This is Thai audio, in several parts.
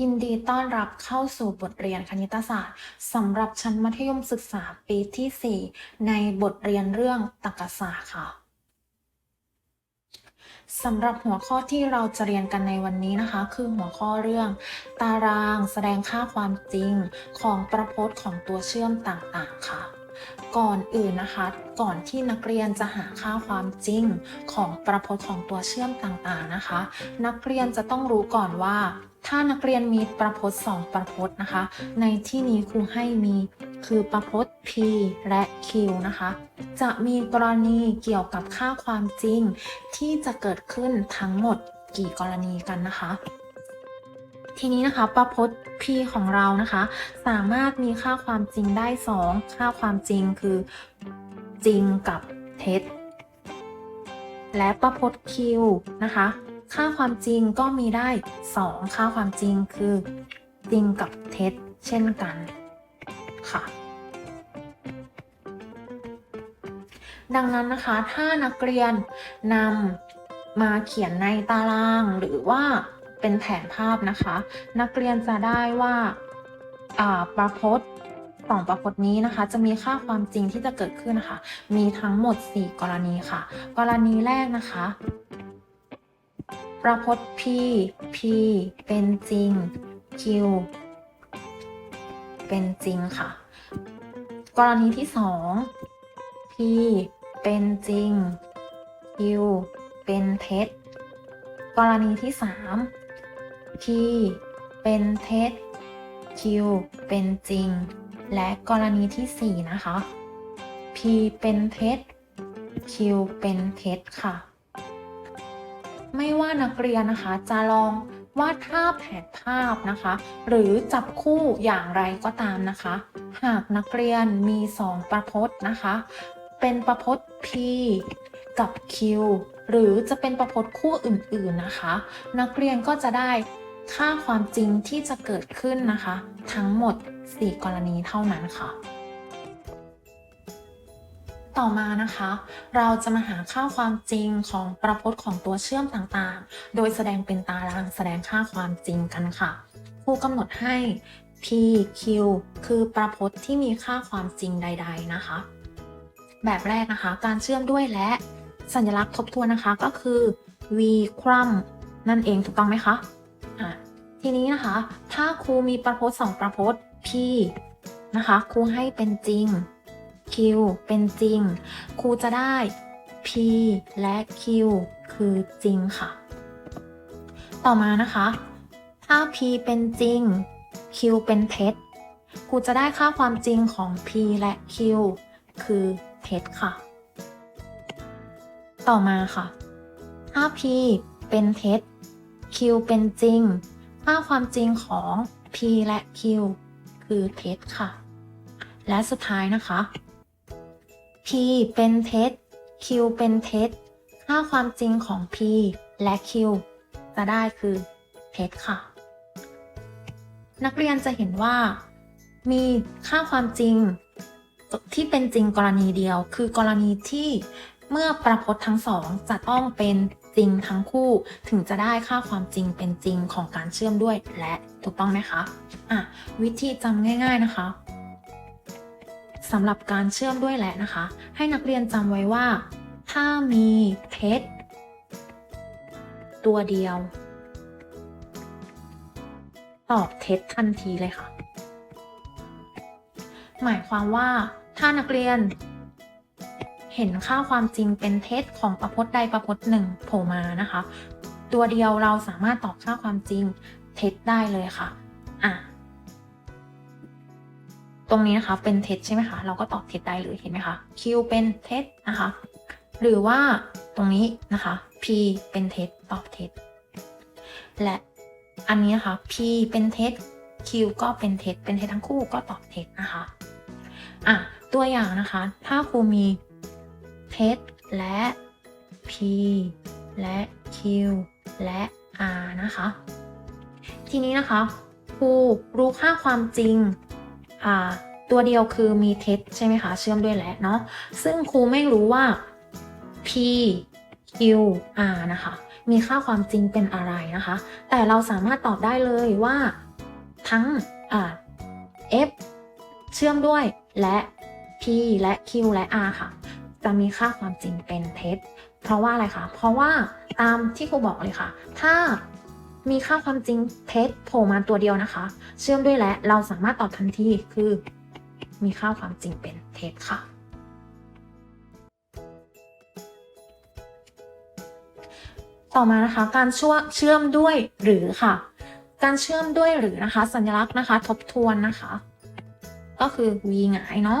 ยินดีต้อนรับเข้าสู่บทเรียนคณิตศาสตร์สำหรับชั้นมัธยมศึกษาปีที่ 4 ในบทเรียนเรื่องตรรกศาสตร์ค่ะสำหรับหัวข้อที่เราจะเรียนกันในวันนี้นะคะ คือหัวข้อเรื่อง ตารางแสดงค่าความจริงของประพจน์ของตัวเชื่อมต่างๆค่ะ ก่อนอื่นนะคะ ก่อนที่นักเรียนจะหาค่าความจริงของประพจน์ของตัวเชื่อมต่างๆนะคะ นักเรียนจะต้องรู้ก่อนว่า ถ้านักเรียนมีประพจน์สองประพจน์นะคะ ในที่นี้ครูให้มีคือประพจน์ p และ q นะคะ จะมีกรณีเกี่ยวกับค่าความจริง ที่จะเกิดขึ้นทั้งหมดกี่กรณีกันนะคะ ทีนี้นะคะประพจน์ p ของเรานะคะ สามารถมีค่าความจริงได้ 2 ค่าความจริงคือจริงกับเท็จ และประพจน์ q นะคะ ค่าความจริงก็มีได้ 2 ค่าความจริงคือจริงกับเท็จ เช่นกันค่ะดังนั้นนะคะถ้านักเรียนนำมาเขียนในตารางหรือว่า เป็นแผนภาพนะคะ นักเรียนจะได้ว่าประพจน์สองประพจน์นี้นะคะ จะมีค่าความจริงที่จะเกิดขึ้นนะคะ มีทั้งหมด 4 กรณีค่ะ กรณีแรกนะคะ ประพจน์ p p เป็นจริง q เป็นจริงค่ะ กรณีที่ 2 p เป็นจริง q เป็นเท็จ กรณีที่ 3 p เป็นเท็จ q เป็นจริง และกรณีที่ 4 นะคะ p เป็นเท็จ q เป็นเท็จค่ะ ไม่ว่านักเรียนนะคะจะลองวาดภาพแผนภาพนะคะ หรือจับคู่อย่างไรก็ตามนะคะ หากนักเรียนมี 2 ประพจน์นะคะ เป็นประพจน์ p กับ q หรือจะเป็นประพจน์คู่อื่นๆนะคะ นักเรียนก็จะได้ ค่าความจริงที่จะเกิดขึ้นนะคะ ทั้งหมด 4 กรณีเท่านั้นค่ะ ต่อมานะคะ เราจะมาหาค่าความจริงของประพจน์ของตัวเชื่อมต่างๆ โดยแสดงเป็นตารางแสดงค่าความจริงกันค่ะครูกำหนดให้ p q คือประพจน์ที่มีค่าความจริงใด ๆนะคะ แบบแรกนะคะ การเชื่อมด้วยและสัญลักษณ์ทบทวนนะคะก็คือ v ครัมนั่นเองถูกต้องไหมคะ ทีนี้นะคะ ถ้าครูมีประพจน์สองประพจน์ p นะคะครูให้เป็นจริง q เป็นจริง ครูจะได้ p และ q คือจริงค่ะ ต่อมานะคะ ถ้า p เป็นจริง q เป็นเท็จครูจะได้ค่าความจริงของ p และ q คือเท็จค่ะ ต่อมาค่ะ ถ้า p เป็นเท็จ q เป็นจริง ค่าความจริงของ p และ q คือเท็จค่ะ และสุดท้ายนะคะ p เป็นเท็จ q เป็นเท็จ ค่าความจริงของ p และ q จะได้คือเท็จค่ะ นักเรียนจะเห็นว่า มีค่าความจริงที่เป็นจริงกรณีเดียว คือกรณีที่เมื่อประพจน์ทั้งสองจะต้องเป็น จริงทั้งคู่ถึงจะได้ค่าความจริงเป็นจริงของการเชื่อมด้วยและถูกต้องไหมคะอะวิธีจำง่าย ๆนะคะสำหรับการเชื่อมด้วยและนะคะ ให้นักเรียนจำไว้ว่า ถ้ามีเท็จตัวเดียว ตอบเท็จทันทีเลยค่ะ หมายความว่าถ้านักเรียน เห็นค่าความจริงเป็นเท็จของประพจน์ใดประพจน์หนึ่งโผล่มานะคะ ตัวเดียวเราสามารถตอบค่าความจริงเท็จได้เลยค่ะอะตรงนี้นะคะเป็นเท็จใช่ไหมคะเราก็ตอบเท็จได้เลยเห็นไหมคะ q เป็นเท็จนะคะ หรือว่าตรงนี้นะคะ p เป็นเท็จตอบเท็จและอันนี้นะคะ p เป็นเท็จ q ก็เป็นเท็จเป็นเท็จทั้งคู่ก็ตอบเท็จนะคะอะตัวอย่างนะคะ ถ้าครูมี เท็จและ p และ q และ r นะคะ ทีนี้นะคะครูรู้ค่าความจริงอ่าตัวเดียวคือมีเท็จใช่ไหมคะ เชื่อมด้วยและเนาะซึ่งครูไม่รู้ว่า p q r นะคะ มีค่าความจริงเป็นอะไรนะคะ แต่เราสามารถตอบได้เลยว่าทั้งอ่า f เชื่อมด้วยและ p และ q และ r ค่ะ จะมีค่าความจริงเป็นเท็จ เพราะว่าอะไรคะ เพราะว่าตามที่ครูบอกเลยค่ะ ถ้ามีค่าความจริงเท็จโผล่มาตัวเดียวนะคะ เชื่อมด้วยและเราสามารถตอบทันทีคือ มีค่าความจริงเป็นเท็จค่ะ ต่อมานะคะ การช่วเชื่อมด้วยหรือค่ะ การเชื่อมด้วยหรือนะคะ สัญลักษณ์นะคะ ทบทวนนะคะ ก็คือ v หงายเนาะ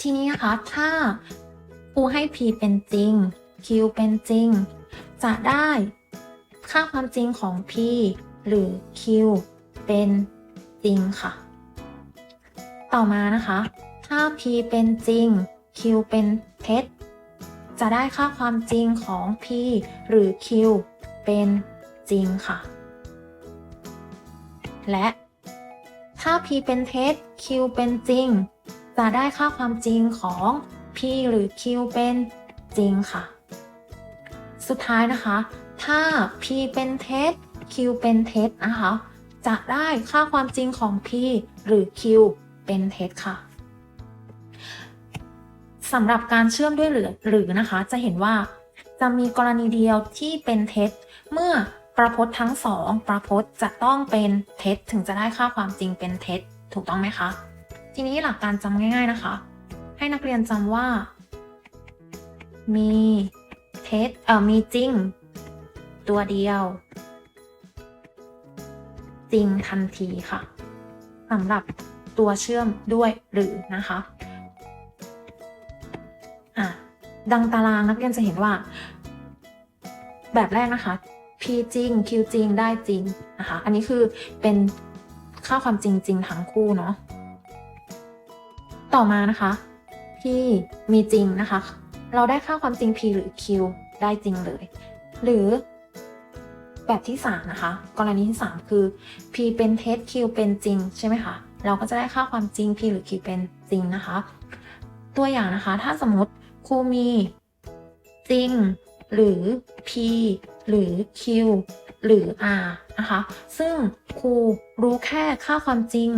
ทีนี้นะคะ ถ้าครูให้ p เป็นจริง q เป็นจริง จะได้ค่าความจริงของ p หรือ q เป็นจริงค่ะ ต่อมานะคะ ถ้า p เป็นจริง q เป็นเท็จ จะได้ค่าความจริงของ p หรือ q เป็นจริงค่ะ และถ้า p เป็นเท็จ q เป็นจริง จะได้ค่าความจริงของ p หรือ q เป็นจริงค่ะ สุดท้ายนะคะ ถ้า p เป็นเท็จ q เป็นเท็จนะคะ จะได้ค่าความจริงของ p หรือ q เป็นเท็จค่ะสำหรับการเชื่อมด้วยหรือหรือนะคะ จะเห็นว่าจะมีกรณีเดียวที่เป็นเท็จ เมื่อประพจน์ทั้งสองประพจน์จะต้องเป็นเท็จถึงจะได้ค่าความจริงเป็นเท็จ ถูกต้องไหมคะ ทีนี้หลักการจำง่าย ๆนะคะ ให้นักเรียนจำว่า มีเท็จเอ่อมีจริง ตัวเดียว จริงทันทีค่ะสำหรับตัวเชื่อมด้วยหรือนะคะอะดังตารางนักเรียนจะเห็นว่า แบบแรกนะคะ p จริง q จริงได้จริงนะคะ อันนี้คือเป็นค่าความจริงจริงทั้งคู่เนาะ ต่อมานะคะ p มีจริงนะคะ เราได้ค่าความจริง p หรือ q ได้จริงเลย หรือแบบที่ 3 นะคะ กรณีที่ 3 คือ p เป็นเท็จ q เป็นจริงใช่ไหมคะ เราก็จะได้ค่าความจริง p หรือ q เป็นจริงนะคะ ตัวอย่างนะคะ ถ้าสมมติครูมีจริง หรือ p หรือ q หรือ r นะคะ ซึ่งครูรู้แค่ค่าความจริง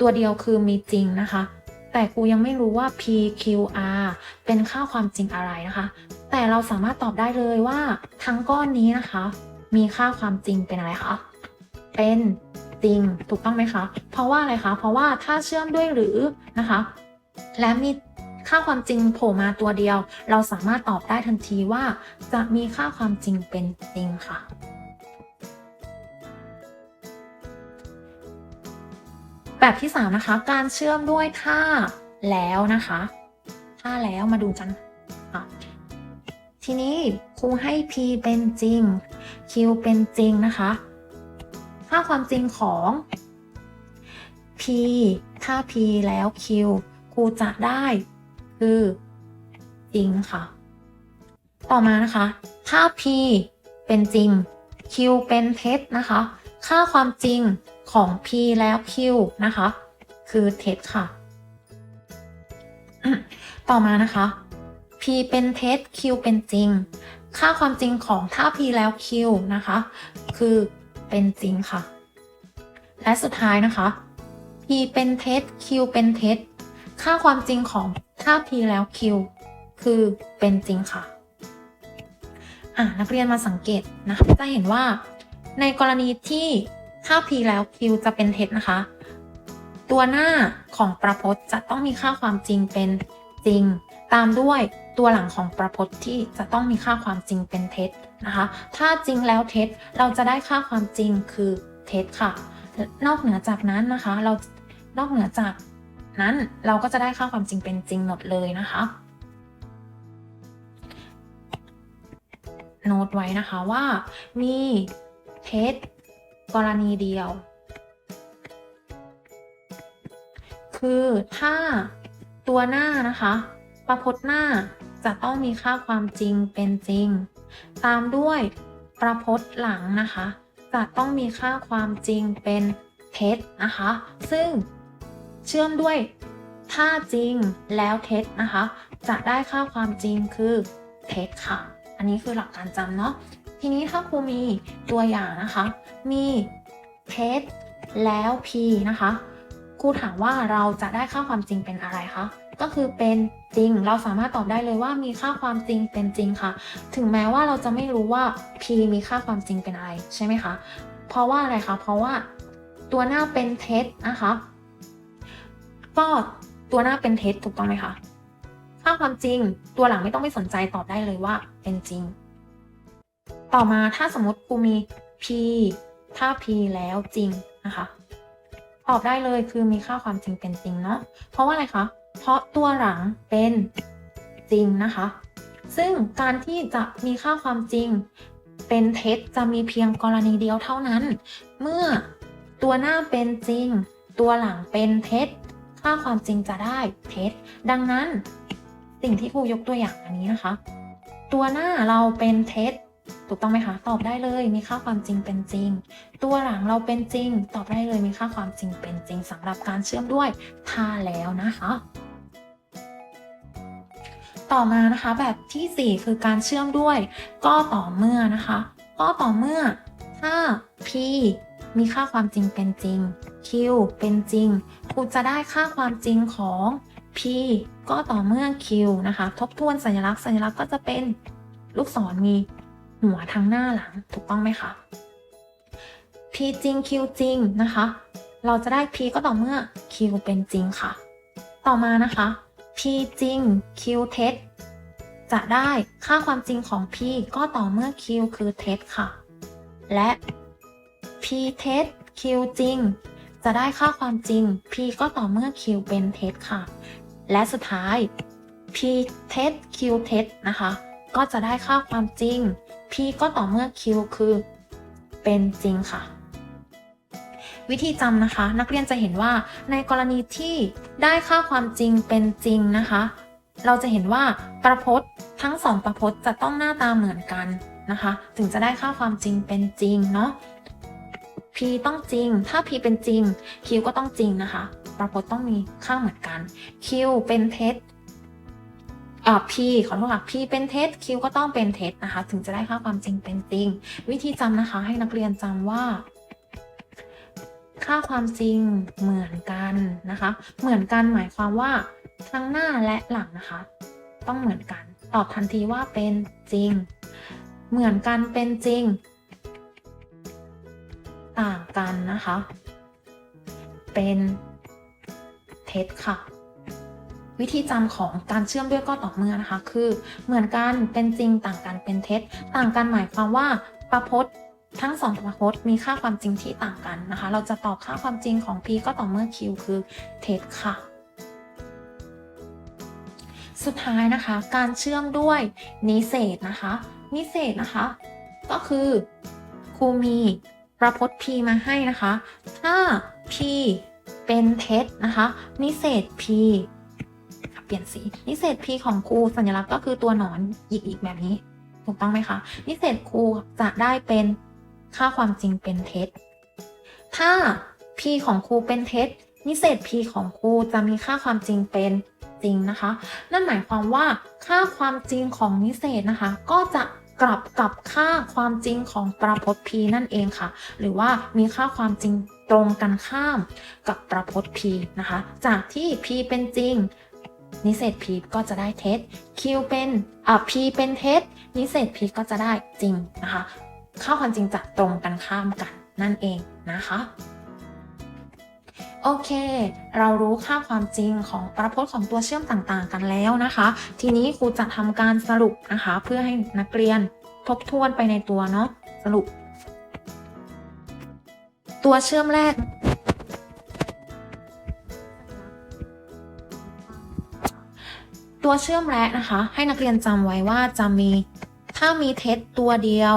ตัวเดียวคือมีจริงนะคะ แต่ครูยังไม่รู้ว่า p q r เป็นค่าความจริงอะไรนะคะ แต่เราสามารถตอบได้เลยว่าทั้งก้อนนี้นะคะ มีค่าความจริงเป็นอะไรคะ เป็นจริงถูกต้องไหมคะ เพราะว่าอะไรคะ เพราะว่าถ้าเชื่อมด้วยหรือนะคะ และมีค่าความจริงโผล่มาตัวเดียว เราสามารถตอบได้ทันทีว่าจะมีค่าความจริงเป็นจริงค่ะ แบบที่ 3 นะคะ การเชื่อมด้วยถ้าแล้วนะคะถ้าแล้วมาดูกันค่ะทีนี้ครูให้ p เป็นจริง q เป็นจริงนะคะค่าความจริงของ p ถ้า p แล้ว q ครูจะได้คือจริงค่ะ ต่อมานะคะถ้า p เป็นจริง q เป็นเท็จนะคะ ค่าความจริง ของ p แล้ว q นะคะ คือเท็จค่ะ ต่อมานะคะ p เป็นเท็จ q เป็นจริง ค่าความจริงของถ้า p แล้ว q นะคะ คือเป็นจริงค่ะ และสุดท้ายนะคะ p เป็นเท็จ q เป็นเท็จ ค่าความจริงของถ้า p แล้ว q คือเป็นจริงค่ะอะนักเรียนมาสังเกตนะคะจะเห็นว่าในกรณีที่ ถ้า p แล้ว q จะเป็นเท็จนะคะ ตัวหน้าของประพจน์จะต้องมีค่าความจริงเป็นจริง ตามด้วยตัวหลังของประพจน์ที่จะต้องมีค่าความจริงเป็นเท็จนะคะ ถ้าจริงแล้วเท็จเราจะได้ค่าความจริงคือเท็จค่ะ นอกเหนือจากนั้นนะคะเรานอกเหนือจากนั้นเราก็จะได้ค่าความจริงเป็นจริงหมดเลยนะคะโน้ตไว้นะคะว่ามีเท็จ กรณีเดียว คือถ้าตัวหน้านะคะ ประพจน์หน้าจะต้องมีค่าความจริงเป็นจริง ตามด้วยประพจน์หลังนะคะ จะต้องมีค่าความจริงเป็นเท็จนะคะ ซึ่งเชื่อมด้วยถ้าจริงแล้วเท็จนะคะ จะได้ค่าความจริงคือเท็จค่ะ อันนี้คือหลักการจำเนาะ ทีนี้ถ้าครูมีตัวอย่างนะคะ มีเท็จแล้ว p นะคะครูถามว่าเราจะได้ค่าความจริงเป็นอะไรคะก็คือเป็นจริง เราสามารถตอบได้เลยว่ามีค่าความจริงเป็นจริงค่ะ ถึงแม้ว่าเราจะไม่รู้ว่า p มีค่าความจริงเป็นอะไรใช่ไหมคะเพราะว่าอะไรคะเพราะว่าตัวหน้าเป็นเท็จนะคะก็ตัวหน้าเป็นเท็จถูกต้องไหมคะค่าความจริงตัวหลังไม่ต้องไปสนใจตอบได้เลยว่าเป็นจริง ต่อมาถ้าสมมติครูมี p ถ้า p แล้วจริงนะคะ ตอบได้เลยคือมีค่าความจริงเป็นจริงเนาะ เพราะว่าอะไรคะ เพราะตัวหลังเป็นจริงนะคะ ซึ่งการที่จะมีค่าความจริงเป็นเท็จจะมีเพียงกรณีเดียวเท่านั้น เมื่อตัวหน้าเป็นจริง ตัวหลังเป็นเท็จ ค่าความจริงจะได้เท็จ ดังนั้นสิ่งที่ครูยกตัวอย่างอันนี้นะคะ ตัวหน้าเราเป็นเท็จ ถูกต้องไหมคะ ตอบได้เลยมีค่าความจริงเป็นจริง ตัวหลังเราเป็นจริง ตอบได้เลยมีค่าความจริงเป็นจริงสำหรับการเชื่อมด้วยถ้าแล้วนะคะ ต่อมานะคะแบบทีสี่4 คือการเชื่อมด้วย ก็ต่อเมื่อนะคะ ก็ต่อเมื่อถ้า p มีค่าความจริงเป็นจริง q เป็นจริงครูจะได้ค่าความจริงของ p ก็ต่อเมื่อ q นะคะ ทบทวนสัญลักษณ์สัญลักษณ์ก็จะเป็นลูกศรมี หัวทั้งหน้าหลังถูกต้องไหมคะ p จริง q จริงนะคะ เราจะได้ p ก็ต่อเมื่อ q เป็นจริงค่ะ ต่อมานะคะ p จริง q เท็จจะได้ค่าความจริงของ p ก็ต่อเมื่อ q คือเท็จค่ะ และ p เท็จ q จริง จะได้ค่าความจริง p ก็ต่อเมื่อ q เป็นเท็จค่ะ และสุดท้าย p เท็จ q เท็จนะคะ ก็จะได้ค่าความจริง p ก็ต่อเมื่อ q คือเป็นจริงค่ะ วิธีจำนะคะ นักเรียนจะเห็นว่าในกรณีที่ได้ค่าความจริงเป็นจริงนะคะ เราจะเห็นว่าประพจน์ทั้งสองประพจน์จะต้องหน้าตาเหมือนกันนะคะ ถึงจะได้ค่าความจริงเป็นจริงเนาะ p ต้องจริง ถ้า p เป็นจริง q ก็ต้องจริงนะคะ ประพจน์ต้องมีค่าเหมือนกัน q เป็นเท็จ อ่า p ขอโทษค่ะ p เป็นเท็จ q ก็ต้องเป็นเท็จนะคะ ถึงจะได้ค่าความจริงเป็นจริง วิธีจำนะคะ ให้นักเรียนจำว่า ค่าความจริงเหมือนกันนะคะ เหมือนกันหมายความว่าทั้งหน้าและหลังนะคะ ต้องเหมือนกัน ตอบทันทีว่าเป็นจริง เหมือนกันเป็นจริง ต่างกันนะคะ เป็นเท็จค่ะ วิธีจำของการเชื่อมด้วยก็ต่อเมื่อนะคะ คือ เหมือนกันเป็นจริงต่างกันเป็นเท็จ ต่างกันหมายความว่าประพจน์ทั้งสองประพจน์มีค่าความจริงที่ต่างกันนะคะ เราจะตอบค่าความจริงของ p ก็ต่อเมื่อ q คือเท็จค่ะ สุดท้ายนะคะ การเชื่อมด้วยนิเศษนะคะ นิเศษนะคะ ก็คือครูมีประพจน์ p มาให้นะคะ ถ้า p เป็นเท็จนะคะ นิเศษ p ลี่ยนสี นิเศษ p ของครูสัญลักษณ์ก็คือตัวหนอนหยิกอีกแบบนี้ ถูกต้องไหมคะ นิเศษครูจะได้เป็นค่าความจริงเป็นเท็จ ถ้า p ของครูเป็นเท็จ นิเศษ p ของครูจะมีค่าความจริงเป็นจริงนะคะ นั่นหมายความว่าค่าความจริงของนิเศษนะคะ ก็จะกลับกับค่าความจริงของประพจน์ p นั่นเองค่ะ หรือว่ามีค่าความจริงตรงกันข้ามกับประพจน์ p นะคะ จากที่ p เป็นจริง นิเศษ p ก็จะได้เท็จ q เป็นอะ p เป็นเท็จ นิเศษ p ก็จะได้จริงนะคะ ค่าความจริงจะตรงกันข้ามกันนั่นเองนะคะโอเค เรารู้ค่าความจริงของประพจน์ของตัวเชื่อมต่างๆ กันแล้วนะคะ ทีนี้ครูจะทำการสรุปนะคะ เพื่อให้นักเรียนทบทวนไปในตัวเนาะสรุป ตัวเชื่อมแรก ตัวเชื่อมแรกนะคะ ให้นักเรียนจำไว้ว่าจะมีถ้ามีเท็จตัวเดียว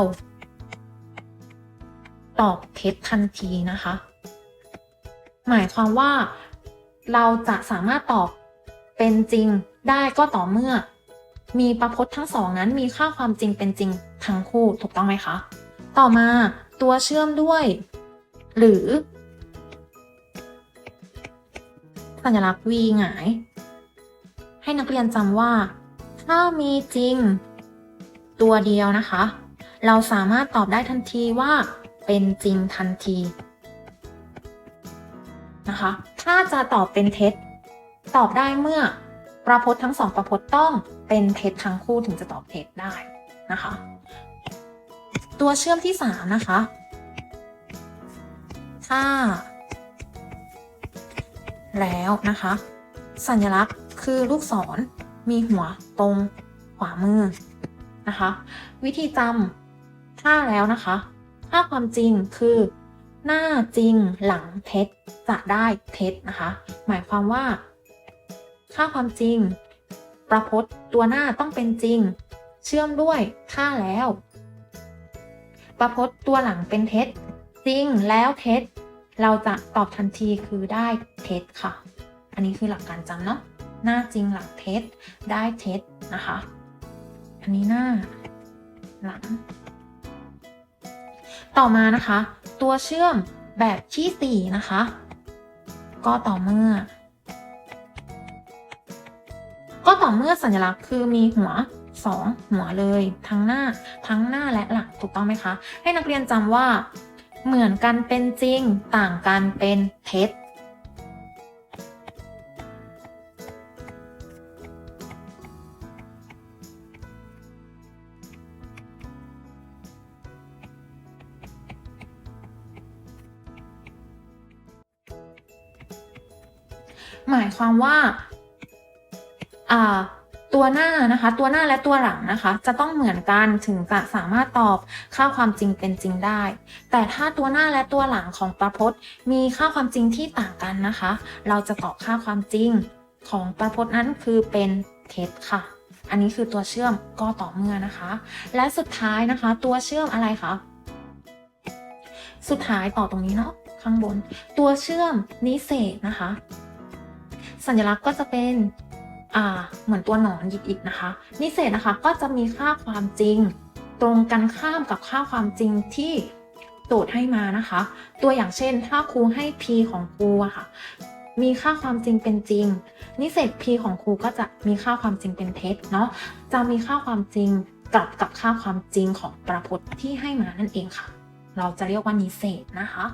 ตอบเท็จทันทีนะคะ หมายความว่าเราจะสามารถตอบเป็นจริงได้ก็ต่อเมื่อ มีประพจน์ทั้งสองนั้นมีค่าความจริงเป็นจริงทั้งคู่ถูกต้องไหมคะ ต่อมาตัวเชื่อมด้วย หรือ สัญลักษณ์ v หงาย ให้นักเรียนจำว่า ถ้ามีจริง ตัวเดียวนะคะ เราสามารถตอบได้ทันทีว่า เป็นจริงทันทีนะคะ ถ้าจะตอบเป็นเท็จ ตอบได้เมื่อประพจน์ทั้งสองประพจน์ต้องเป็นเท็จทั้งคู่ถึงจะตอบเท็จได้นะคะ ตัวเชื่อมที่สามนะคะ ถ้า แล้วนะคะ สัญลักษณ์คือลูกศรมีหัวตรงขวามือนะคะ วิธีจำถ้าแล้วนะคะถ้าความจริงคือ หน้าจริงหลังเท็จจะได้เท็จนะคะ หมายความว่า ค่าความจริง ประพจน์ตัวหน้าต้องเป็นจริง เชื่อมด้วยถ้าแล้ว ประพจน์ตัวหลังเป็นเท็จ จริงแล้วเท็จ เราจะตอบทันทีคือได้เท็จค่ะ อันนี้คือหลักการจำเนาะหน้าจริงหลังเท็จได้เท็จนะคะ อันนี้หน้าหลัง ต่อมานะคะ ตัวเชื่อมแบบที่สี่นะคะ ก็ต่อเมื่อ ก็ต่อเมื่อสัญลักษณ์คือมีหัวสองหัวเลย ทั้งหน้าทั้งหน้าและหลังถูกต้องไหมคะ ให้นักเรียนจำว่าเหมือนกันเป็นจริง ต่างกันเป็นเท็จ หมายความว่าตัวหน้านะคะ ตัวหน้าและตัวหลังนะคะ จะต้องเหมือนกันถึงจะสามารถตอบค่าความจริงเป็นจริงได้ แต่ถ้าตัวหน้าและตัวหลังของประพจน์ มีค่าความจริงที่ต่างกันนะคะ เราจะตอบค่าความจริงของประพจน์นั้นคือเป็นเท็จค่ะ อันนี้คือตัวเชื่อมก็ต่อเมื่อนะคะ และสุดท้ายนะคะ ตัวเชื่อมอะไรคะสุดท้ายต่อตรงนี้เนาะข้างบน ตัวเชื่อมนิเศษนะคะ สัญลักษณ์ก็จะเป็นอ่าเหมือนตัวหนอนหยิบอีกนะคะ นิเศษนะคะก็จะมีค่าความจริง ตรงกันข้ามกับค่าความจริงที่โจทย์ให้มานะคะ ตัวอย่างเช่น ถ้าครูให้ p ของครูอะค่ะ มีค่าความจริงเป็นจริง นิเศษ p ของครูก็จะมีค่าความจริงเป็นเท็จเนาะจะมีค่าความจริงกลับกับค่าความจริงของประพจน์ที่ให้มานั่นเองค่ะ เราจะเรียกว่านิเศษนะคะ